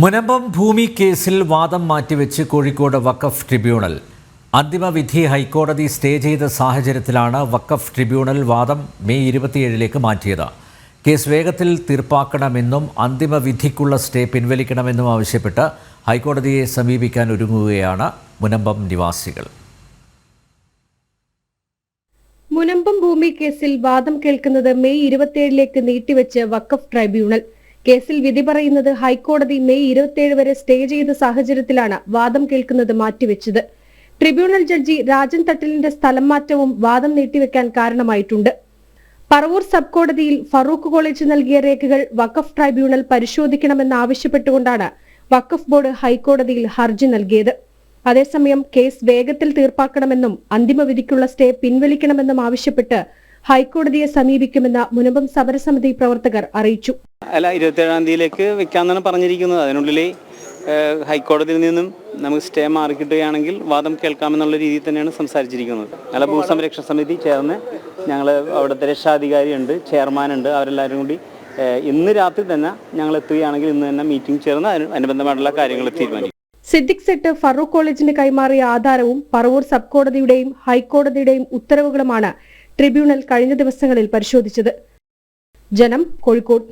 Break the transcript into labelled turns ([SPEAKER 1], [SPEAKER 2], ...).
[SPEAKER 1] മുനമ്പം ഭൂമി കേസിൽ വാദം മാറ്റിവെച്ച് കോഴിക്കോട് വഖഫ് ട്രിബ്യൂണൽ. അന്തിമവിധി ഹൈക്കോടതി സ്റ്റേ ചെയ്ത സാഹചര്യത്തിലാണ് വഖഫ് ട്രിബ്യൂണൽ വാദം മെയ് ഇരുപത്തിയേഴിലേക്ക് മാറ്റിയത്. കേസ് വേഗത്തിൽ തീർപ്പാക്കണമെന്നും അന്തിമവിധിക്കുള്ള സ്റ്റേ പിൻവലിക്കണമെന്നും ആവശ്യപ്പെട്ട് ഹൈക്കോടതിയെ സമീപിക്കാൻ ഒരുങ്ങുകയാണ് മുനമ്പം നിവാസികൾ.
[SPEAKER 2] മുനമ്പം ഭൂമി കേസിൽ വാദം കേൾക്കുന്നത് മെയ് ഇരുപത്തിയേഴിലേക്ക് നീട്ടിവെച്ച് വഖഫ് ട്രൈബ്യൂണൽ. കേസിൽ വിധി പറയുന്നത് ഹൈക്കോടതി മെയ് ഇരുപത്തിയേഴ് വരെ സ്റ്റേ ചെയ്ത സാഹചര്യത്തിലാണ് വാദം കേൾക്കുന്നത് മാറ്റിവെച്ചത്. ട്രിബ്യൂണൽ ജഡ്ജി രാജൻ തട്ടിലിന്റെ സ്ഥലം മാറ്റവും വാദം നീട്ടിവെക്കാൻ കാരണമായിട്ടുണ്ട്. പറവൂർ സബ് കോടതിയിൽ ഫറൂഖ് കോളേജ് നൽകിയ രേഖകൾ വഖഫ് ട്രൈബ്യൂണൽ പരിശോധിക്കണമെന്നാവശ്യപ്പെട്ടുകൊണ്ടാണ് വഖഫ് ബോർഡ് ഹൈക്കോടതിയിൽ ഹർജി നൽകിയത്. അതേസമയം കേസ് വേഗത്തിൽ തീർപ്പാക്കണമെന്നും അന്തിമ വിധിക്കുള്ള സ്റ്റേ പിൻവലിക്കണമെന്നും ആവശ്യപ്പെട്ട് ഹൈക്കോടതിയെ സമീപിക്കുമെന്ന് മുനമ്പം സമരസമിതി പ്രവർത്തകർ അറിയിച്ചു.
[SPEAKER 3] അല്ല ഇരുപത്തേഴാം തീയതിയിലേക്ക് വെക്കാമെന്നാണ് പറഞ്ഞിരിക്കുന്നത്. അതിനുള്ളിൽ ഹൈക്കോടതിയിൽ നിന്നും നമുക്ക് സ്റ്റേ മാറി കിട്ടുകയാണെങ്കിൽ വാദം കേൾക്കാമെന്നുള്ള രീതിയിൽ തന്നെയാണ് സംസാരിച്ചിരിക്കുന്നത്. അല്ല ഭൂസംരക്ഷണ സമിതി ചേർന്ന് ഞങ്ങൾ അവിടുത്തെ രക്ഷാധികാരിയുണ്ട് ചെയർമാനുണ്ട് അവരെല്ലാവരും കൂടി ഇന്ന് രാത്രി തന്നെ ഞങ്ങൾ എത്തുകയാണെങ്കിൽ ഇന്ന് തന്നെ മീറ്റിംഗ് ചേർന്ന് അനുബന്ധമായിട്ടുള്ള കാര്യങ്ങൾ തീരുമാനിക്കും.
[SPEAKER 2] സിദ്ദിഖ് സെട്ട് ഫറൂഖ് കോളേജിന് കൈമാറിയ ആധാരവും പറവൂർ സബ് കോടതിയുടെയും ഹൈക്കോടതിയുടെയും ഉത്തരവുകളുമാണ് ട്രിബ്യൂണൽ കഴിഞ്ഞ ദിവസങ്ങളിൽ പരിശോധിച്ചത്. ജനം കോഴിക്കോട്.